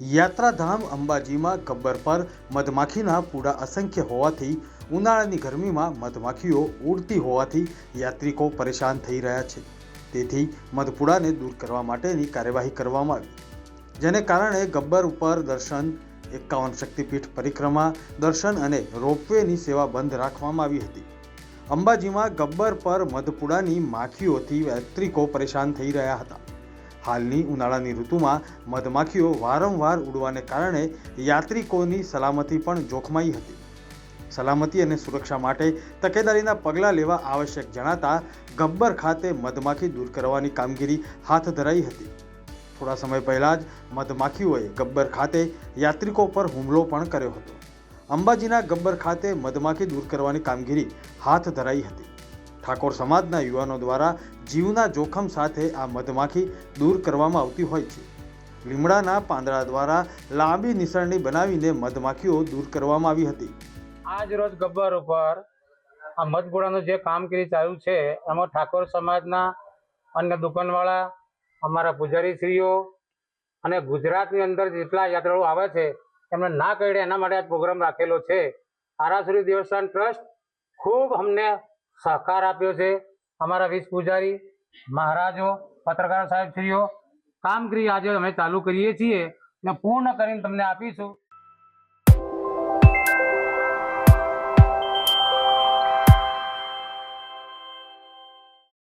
યાત્રાધામ અંબાજીમાં ગબ્બર પર મધમાખીના પૂડા અસંખ્ય હોવાથી ઉનાળાની ગરમીમાં મધમાખીઓ ઉડતી હોવાથી યાત્રિકો પરેશાન થઈ રહ્યા છે. તેથી મધપુડાને દૂર કરવા માટેની કાર્યવાહી કરવામાં આવી, જેને કારણે ગબ્બર ઉપર દર્શન, એકાવન શક્તિપીઠ પરિક્રમા, દર્શન અને રોપવેની સેવા બંધ રાખવામાં આવી હતી. અંબાજીમાં ગબ્બર પર મધપુડાની માખીઓથી યાત્રિકો પરેશાન થઈ રહ્યા હતા. હાલની ઉનાળાની ઋતુમાં મધમાખીઓ વારંવાર ઉડવાને કારણે યાત્રિકોની સલામતી પણ જોખમાઈ હતી. સલામતી અને સુરક્ષા માટે તકેદારીના પગલાં લેવા આવશ્યક જણાતા ગબ્બર ખાતે મધમાખી દૂર કરવાની કામગીરી હાથ ધરાઈ હતી. થોડા સમય પહેલાં જ મધમાખીઓએ ગબ્બર ખાતે યાત્રિકો પર હુમલો પણ કર્યો હતો. અંબાજીના ગબ્બર ખાતે મધમાખી દૂર કરવાની કામગીરી હાથ ધરાઈ હતી. ઠાકોર સમાજના યુવાનો દ્વારા જીવના જોખમ સાથે આ મધમાખી દૂર કરવામાં આવતી હોય છે. લીમડાના પાંદડા દ્વારા લાંબી નિસરણી બનાવીને મધમાખીઓ દૂર કરવામાં આવી હતી. આજ રોજ ગબ્બર ઉપર આ મધપુરાનું જે કામગીરી ચાલુ છે, એમાં ઠાકોર સમાજના અન્ય દુકાનવાળા, અમારા પૂજારીશ્રીઓ અને ગુજરાતની અંદર જેટલા યાત્રાળુ આવે છે, એમને ના કરડે એના માટે આ પ્રોગ્રામ રાખેલો છે. આરાસુરી દેવસ્થાન ટ્રસ્ટ ખૂબ અમને સહકાર આપ્યો છે. અમારા વીસ પૂજારી, મહારાજો, પત્રકાર સાહેબશ્રીઓ કામગીરી આજે અમે ચાલુ કરીએ છીએ ને પૂર્ણ કરીને તમને આપીશું.